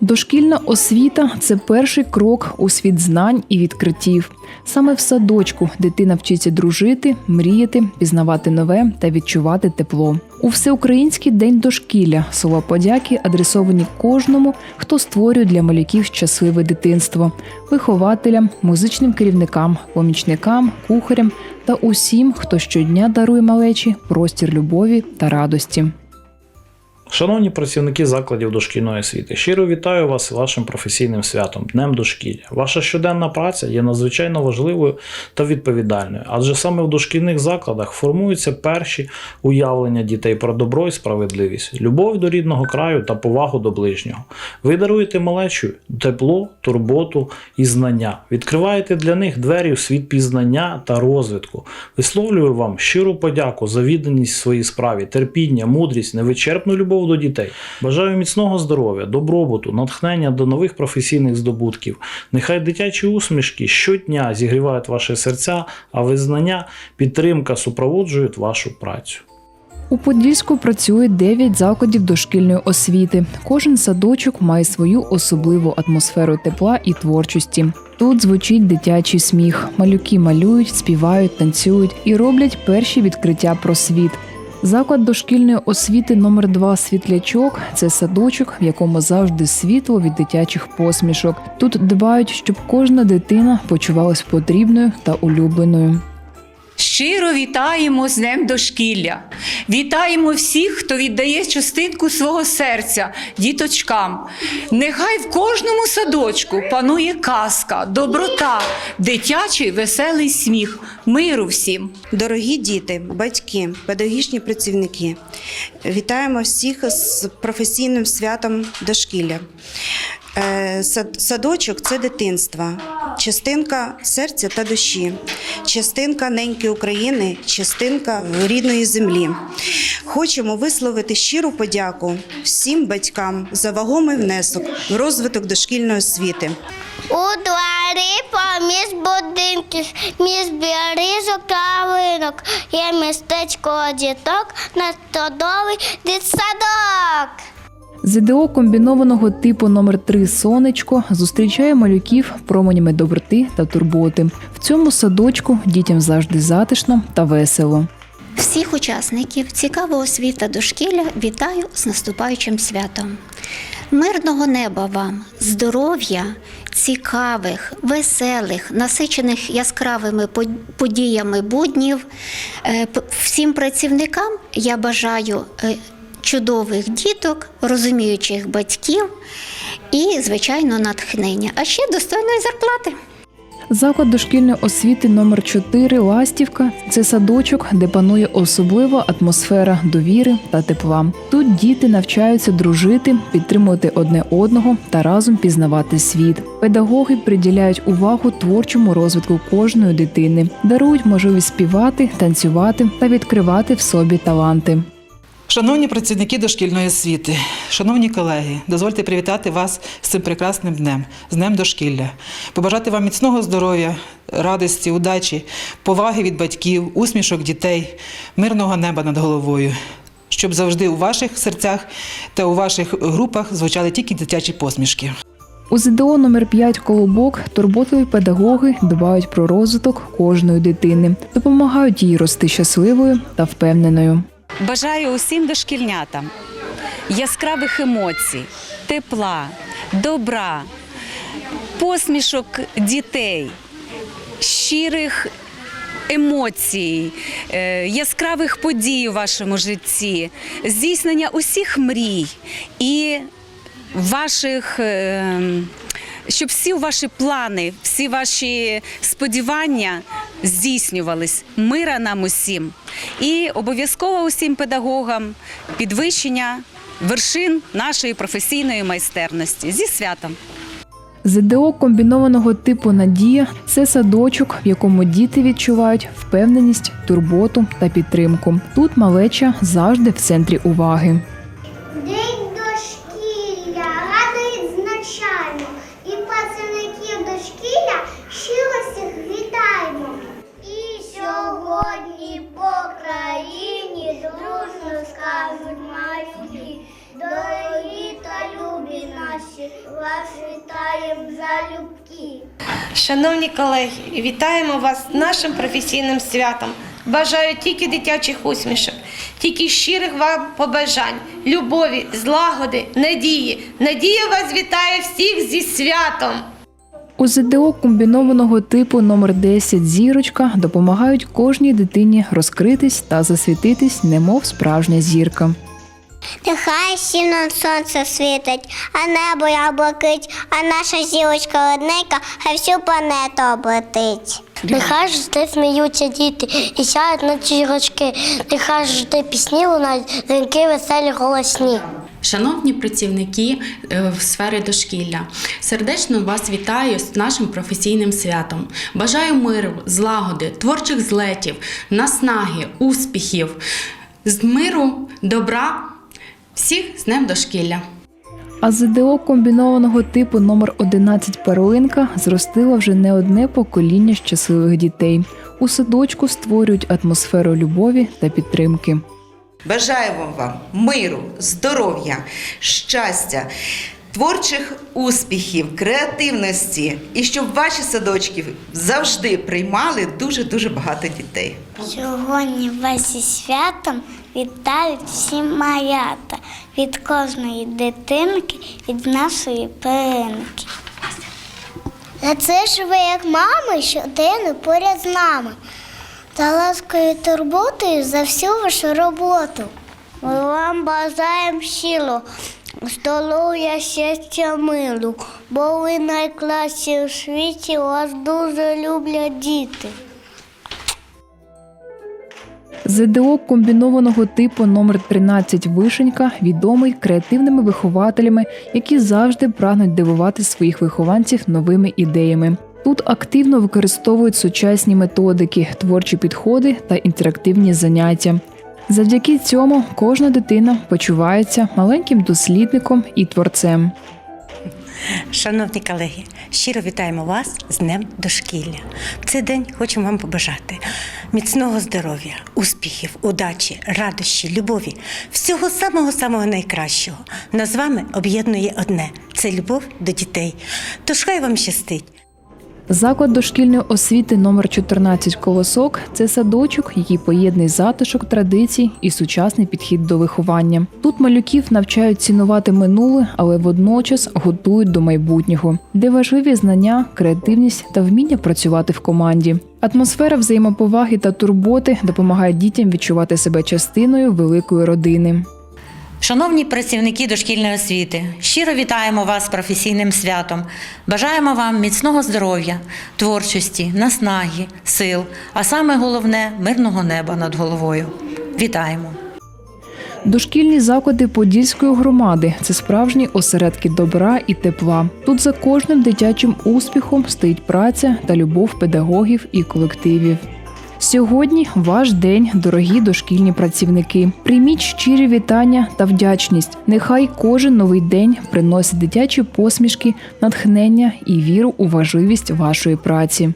Дошкільна освіта це перший крок у світ знань і відкриттів. Саме в садочку дитина вчиться дружити, мріяти, пізнавати нове та відчувати тепло. У всеукраїнський день дошкілля слова подяки адресовані кожному, хто створює для малюків щасливе дитинство, вихователям, музичним керівникам, помічникам, кухарям та усім, хто щодня дарує малечі простір любові та радості. Шановні працівники закладів дошкільної освіти, щиро вітаю вас вашим професійним святом Днем дошкілля. Ваша щоденна праця є надзвичайно важливою та відповідальною, адже саме в дошкільних закладах формуються перші уявлення дітей про добро і справедливість, любов до рідного краю та повагу до ближнього. Ви даруєте малечу тепло, турботу і знання, відкриваєте для них двері у світ пізнання та розвитку. Висловлюю вам щиру подяку за відданість своїй справі, терпіння, мудрість, невичерпну любов до дітей. Бажаю міцного здоров'я, добробуту, натхнення до нових професійних здобутків. Нехай дитячі усмішки щодня зігрівають ваші серця, а визнання, підтримка супроводжують вашу працю. У Подільську працює 9 закладів дошкільної освіти. Кожен садочок має свою особливу атмосферу тепла і творчості. Тут звучить дитячий сміх. Малюки малюють, співають, танцюють і роблять перші відкриття про світ. Заклад дошкільної освіти номер 2 Світлячок це садочок, в якому завжди світло від дитячих посмішок. Тут дбають, щоб кожна дитина почувалась потрібною та улюбленою. Щиро вітаємо з Днем дошкілля. Вітаємо всіх, хто віддає частинку свого серця діточкам. Нехай в кожному садочку панує казка, доброта, дитячий веселий сміх, миру всім. Дорогі діти, батьки, педагогічні працівники, вітаємо всіх з професійним святом дошкілля. Е, Садочок це дитинство, частинка серця та душі, частинка неньки України, частинка рідної землі. Хочемо висловити щиру подяку всім батькам за вагомий внесок в розвиток дошкільної освіти. У дворі поміж будинків, між берізок та ринок. Є містечко діток на стодовий дитсадок. ЗДО комбінованого типу номер 3 Сонечко зустрічає малюків променями доброти та турботи. В цьому садочку дітям завжди затишно та весело. Всіх учасників цікавого світа дошкілля вітаю з наступаючим святом. Мирного неба вам, здоров'я, цікавих, веселих, насичених яскравими подіями буднів. Е, Всім працівникам я бажаю е, чудових діток, розуміючих батьків і, звичайно, натхнення, а ще достойної зарплати. Заклад дошкільної освіти номер 4 Ластівка це садочок, де панує особлива атмосфера довіри та тепла. Тут діти навчаються дружити, підтримувати одне одного та разом пізнавати світ. Педагоги приділяють увагу творчому розвитку кожної дитини, дарують можливість співати, танцювати та відкривати в собі таланти. Шановні працівники дошкільної освіти, шановні колеги, дозвольте привітати вас з цим прекрасним днем, з Днем дошкілля, побажати вам міцного здоров'я, радості, удачі, поваги від батьків, усмішок дітей, мирного неба над головою, щоб завжди у ваших серцях та у ваших групах звучали тільки дитячі посмішки. У ЗДО номер 5 Колобок турботливі педагоги дбають про розвиток кожної дитини, допомагають їй рости щасливою та впевненою. Бажаю усім дошкільнятам яскравих емоцій, тепла, добра, посмішок дітей, щирих емоцій, е, яскравих подій у вашому житті, здійснення усіх мрій і ваших. е, Щоб всі ваші плани, всі ваші сподівання здійснювались. Мира нам усім. І обов'язково усім педагогам підвищення вершин нашої професійної майстерності зі святом. ЗДО комбінованого типу Надія це садочок, в якому діти відчувають впевненість, турботу та підтримку. Тут малеча завжди в центрі уваги. Шановні колеги, вітаємо вас нашим професійним святом. Бажаю тільки дитячих усмішок, тільки щирих вам побажань, любові, злагоди, надії. Надія вас вітає всіх зі святом! У ЗДО комбінованого типу номер 10 зірочка допомагають кожній дитині розкритись та засвітитись, немов справжня зірка. Нехай сіно сонце світить, а небо я блакить, а наша зілочка одненька, хай всю планету облетить. Нехай завжди сміються діти і сяють на чірочки, нехай завжди пісні лунають, дзвінки веселі голосні. Шановні працівники е, в сфері дошкілля, сердечно вас вітаю з нашим професійним святом. Бажаю миру, злагоди, творчих злетів, наснаги, успіхів, з миру, добра, всіх з Днем дошкілля. А ЗДО комбінованого типу номер 11 Перлинка зростила вже не одне покоління щасливих дітей. У садочку створюють атмосферу любові та підтримки. Бажаємо вам миру, здоров'я, щастя, творчих успіхів, креативності і щоб ваші садочки завжди приймали дуже-дуже багато дітей. Сьогодні вас зі святом вітають всі малята від кожної дитинки, від нашої перинки. А це ж ви як мами щоденно поряд з нами. Та ласкою турботою за всю вашу роботу. Ми вам бажаємо щиро, здоров'я, щастя, миру, бо ви найкращі у світі, вас дуже люблять діти. ЗДО комбінованого типу номер 13 Вишенька відомий креативними вихователями, які завжди прагнуть дивувати своїх вихованців новими ідеями. Тут активно використовують сучасні методики, творчі підходи та інтерактивні заняття. Завдяки цьому кожна дитина почувається маленьким дослідником і творцем. Шановні колеги, щиро вітаємо вас з Днем дошкілля. В цей день хочемо вам побажати міцного здоров'я, успіхів, удачі, радощі, любові, всього самого самого найкращого. Нас з вами об'єднує одне це любов до дітей. Тож хай вам щастить. Заклад дошкільної освіти номер 14 Колосок це садочок, який поєднує затишок традицій і сучасний підхід до виховання. Тут малюків навчають цінувати минуле, але водночас готують до майбутнього, де важливі знання, креативність та вміння працювати в команді. Атмосфера взаємоповаги та турботи допомагає дітям відчувати себе частиною великої родини. Шановні працівники дошкільної освіти, щиро вітаємо вас з професійним святом. Бажаємо вам міцного здоров'я, творчості, наснаги, сил, а саме головне мирного неба над головою. Вітаємо! Дошкільні заклади Подільської громади це справжні осередки добра і тепла. Тут за кожним дитячим успіхом стоїть праця та любов педагогів і колективів. Сьогодні ваш день, дорогі дошкільні працівники. Прийміть щирі вітання та вдячність. Нехай кожен новий день приносить дитячі посмішки, натхнення і віру у важливість вашої праці.